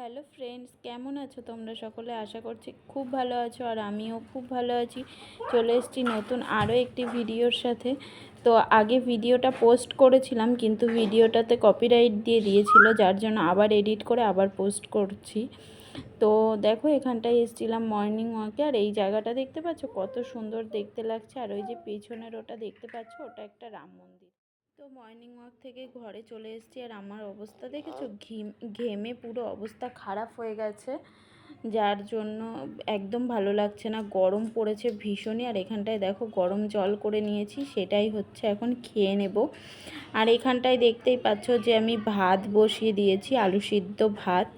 Hello friends কেমন আছো তোমরা সকলে? আশা করছি খুব ভালো আছো আর আমিও খুব ভালো আছি। চলে এসেছি নতুন আরও একটি ভিডিওর সাথে। তো আগে ভিডিওটা পোস্ট করেছিলাম, কিন্তু ভিডিওটাতে কপিরাইট দিয়ে দিয়েছিল, যার জন্য আবার এডিট করে আবার পোস্ট করছি। তো দেখো, এখানটায় এসেছিলাম মর্নিং ওয়াকে আর এই জায়গাটা দেখতে পাচ্ছ? কত সুন্দর দেখতে লাগছে। আর ওই যে পেছনের ওটা দেখতে পাচ্ছ? ওটা একটা রাম মন্দির। তো মর্নিং ওয়াক থেকে ঘরে চলে এসেছি আর আমার অবস্থা দেখেছ? ঘিম ঘেমে পুরো অবস্থা খারাপ হয়ে গেছে। যার জন্য একদম ভালো লাগছে না। গরম পড়েছে ভীষণই, আর এখানটায় দেখো গরম জল করে নিয়েছি, সেটাই হচ্ছে এখন খেয়ে নেব। আর এখানটায় দেখতেই পাচ্ছ যে আমি ভাত বসিয়ে দিয়েছি, আলু সিদ্ধ ভাত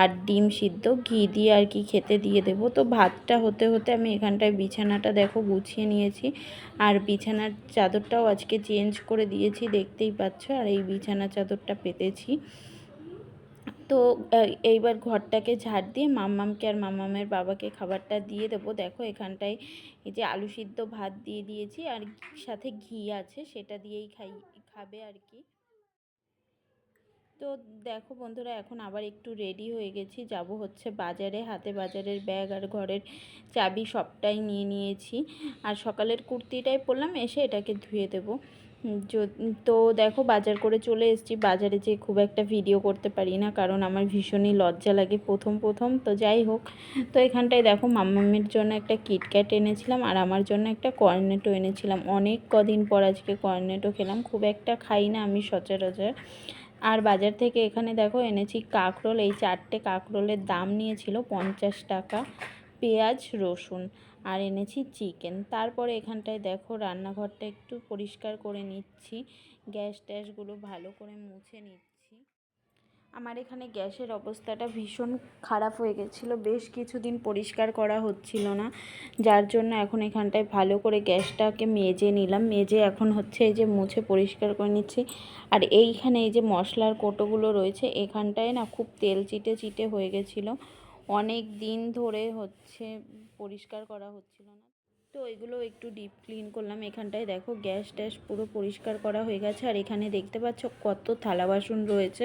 আর ডিম সিদ্ধ, ঘি দিয়ে আর কি খেতে দিয়ে দেবো। তো ভাতটা হতে হতে আমি এখানটায় বিছানাটা দেখো গুছিয়ে নিয়েছি, আর বিছানার চাদরটাও আজকে চেঞ্জ করে দিয়েছি, দেখতেই পাচ্ছ। আর এই বিছানা চাদরটা পেতেছি। তো এইবার ঘরটাকে ঝাড় দিয়ে মাম্মামকে আর মাম্মামের বাবাকে খাবারটা দিয়ে দেবো। দেখো এখানটায় এই যে আলু সিদ্ধ ভাত দিয়ে দিয়েছি আর সাথে ঘি আছে, সেটা দিয়েই খাই, খাবে আর কি। তো দেখো বন্ধুরা, এখন আবার একটু রেডি হয়ে গেছি। যাব হচ্ছে বাজারে, হাতে বাজারের ব্যাগ আর ঘরের চাবি সবটাই নিয়ে নিয়েছি। আর সকালের কুর্তিটাই পরলাম, এসে এটাকে ধুয়ে দেবো। তো দেখো বাজার করে চলে এসেছি। বাজারে যে খুব একটা ভিডিও করতে পারি না, কারণ আমার ভীষণই লজ্জা লাগে প্রথম প্রথম। তো যাই হোক, তো এখানটায় দেখো মাম্মামের জন্য একটা কিটক্যাট এনেছিলাম আর আমার জন্য একটা কর্নেটো এনেছিলাম। অনেক কদিন পর আজকে কর্নেটো খেলাম, খুব একটা খাই না আমি সচরাচর। আর বাজার থেকে এখানে দেখো এনেছি কাঁকরোল, এই চারটে কাঁকরোলের দাম নিয়েছিল পঞ্চাশ টাকা, পেঁয়াজ, রসুন। আর এনেছি চিকেন। তারপরে এখানটায় দেখো রান্নাঘরটা একটু পরিষ্কার করে নিচ্ছি। গ্যাস ট্যাসগুলো ভালো করে মুছে নিচ্ছি। আমার এখানে গ্যাসের অবস্থাটা ভীষণ খারাপ হয়ে গেছিল। বেশ কিছুদিন পরিষ্কার করা হচ্ছিল না। যার জন্য এখন এখানটায় ভালো করে গ্যাসটাকে মেজে নিলাম। মেজে এখন হচ্ছে এই যে মুছে পরিষ্কার করে নিচ্ছি। আর এইখানে এই যে মশলার কোটোগুলো রয়েছে, এখানটায় না খুব তেল চিটে চিটে হয়ে গেছিল। অনেক দিন ধরে হচ্ছে পরিষ্কার করা হচ্ছিল না। তো এগুলো একটু ডিপ ক্লিন করলাম। এখানটায় দেখো গ্যাস ট্যাস পুরো পরিষ্কার করা হয়ে গেছে। আর এখানে দেখতে পাচ্ছ কত থালা বাসন রয়েছে।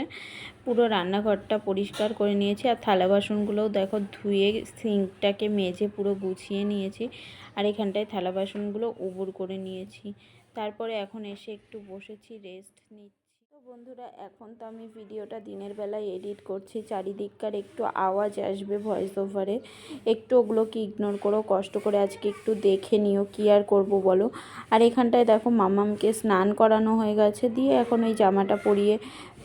পুরো রান্নাঘরটা পরিষ্কার করে নিয়েছি। আর থালা বাসনগুলোও দেখো ধুয়ে সিঙ্কটাকে মেজে পুরো গুছিয়ে নিয়েছি। আর এখানটায় থালা বাসনগুলো উবর করে নিয়েছি। তারপরে এখন এসে একটু বসেছি রেস্ট নিচ্ছি। বন্ধুরা, এখন তো আমি ভিডিওটা দিনের বেলায় এডিট করছি। চারিদিককার একটু আওয়াজ আসবে ভয়েস ওভারে একটু ওগুলোকে ইগনোর করো কষ্ট করে আজকে একটু দেখে নিও, কী আর করব বলো? আর এখানটায় দেখো মামামকে স্নান করানো হয়ে গেছে। দিয়ে এখন ওই জামাটা পরিয়ে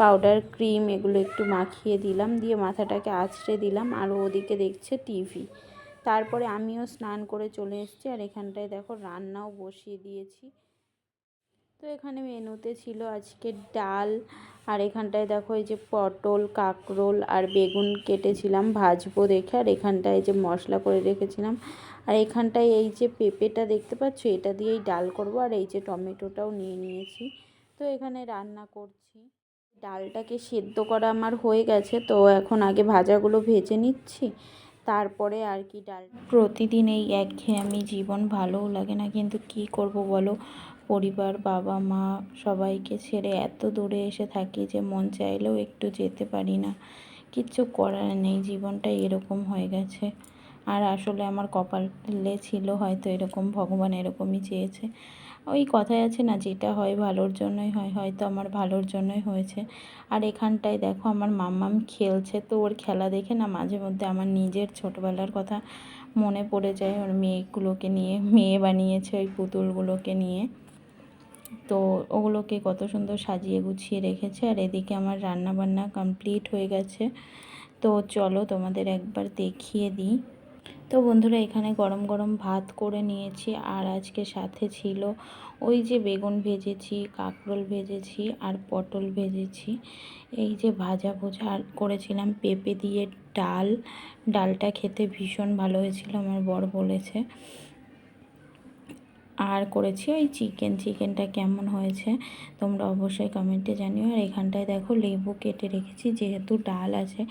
পাউডার ক্রিম এগুলো একটু মাখিয়ে দিলাম। দিয়ে মাথাটাকে আছড়ে দিলাম। আর ওদিকে দেখছে টিভি তারপরে আমিও স্নান করে চলে এসেছি। আর এখানটায় দেখো রান্নাও বসিয়ে দিয়েছি। তো এখানে মেনুতে ছিল আজকে ডাল, আর এখানটায় দেখো এই যে পটল, কাঁকরোল আর বেগুন কেটেছিলাম ভাজবো দেখে, আর এখানটায় যে মশলা করে রেখেছিলাম। আর এখানটায় এই যে পেঁপেটা দেখতে পাচ্ছ, এটা দিয়েই ডাল করব, আর এই যে টমেটোটাও নিয়ে নিয়েছি। তো এখানে রান্না করছি। ডালটাকে সেদ্ধ করা আমার হয়ে গেছে, তো এখন আগে ভাজাগুলো ভেজে নিচ্ছি। তারপরে আর কি ডাল প্রতিদিন এই একঘেয়েমি জীবন ভালোও লাগে না, কিন্তু কি করব বলো? পরিবার, বাবা, মা সবাইকে ছেড়ে এত দূরে এসে থাকি যে মন চাইলেও একটু যেতে পারি না। কিচ্ছু করার নেই, জীবনটা এরকম হয়ে গেছে। আর আসলে আমার কপালে ছিল হয়তো এরকম, ভগবান এরকমই চেয়েছে। ওই কথায় আছে না, যেটা হয় ভালোর জন্যই হয়, হয়তো আমার ভালোর জন্যই হয়েছে। আর এখানটায় দেখো আমার মাম্মাম খেলছে, তো ওর খেলা দেখে না মাঝে মধ্যে আমার নিজের ছোটোবেলার কথা মনে পড়ে যায়। ওর মেয়েগুলোকে নিয়ে, মেয়ে বানিয়েছে ওই পুতুলগুলোকে নিয়ে। তো ওগুলোকে কত সুন্দর সাজিয়ে গুছিয়ে রেখেছে। আর এদিকে আমার রান্না বান্না কমপ্লিট হয়ে গেছে। তো চলো তোমাদের একবার দেখিয়ে দিই। তো বন্ধুরা এখানে গরম গরম ভাত করে নিয়েছি আর আজকে সাথে ছিল ওই যে বেগুন ভেজেছি, কাঁকরোল ভেজেছি আর পটল ভেজেছি। এই যে ভাজা ভোজা আর করেছিলাম পেঁপে দিয়ে ডাল। ডালটা খেতে ভীষণ ভালো হয়েছিল, আমার বর বলেছে। আর করেছি ওই চিকেন, চিকেনটা কেমন হয়েছে তোমরা অবশ্যই কমেন্টে জানিও। আর এখানটায় দেখো লেবু কেটে রেখেছি, যেহেতু ডাল আছে,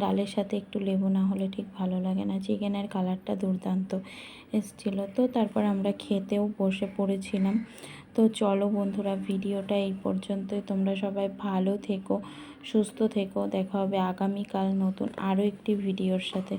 ডালের সাথে একটু লেবু না হলে ঠিক ভালো লাগে না। চিকেনের কালারটা দুর্দান্ত এসেছিল। তো তারপর আমরা খেতেও বসে পড়েছিলাম। তো চলো বন্ধুরা, ভিডিওটা এই পর্যন্তই। তোমরা সবাই ভালো থেকো, সুস্থ থেকো। দেখা হবে আগামীকাল নতুন আরও একটি ভিডিওর সাথে।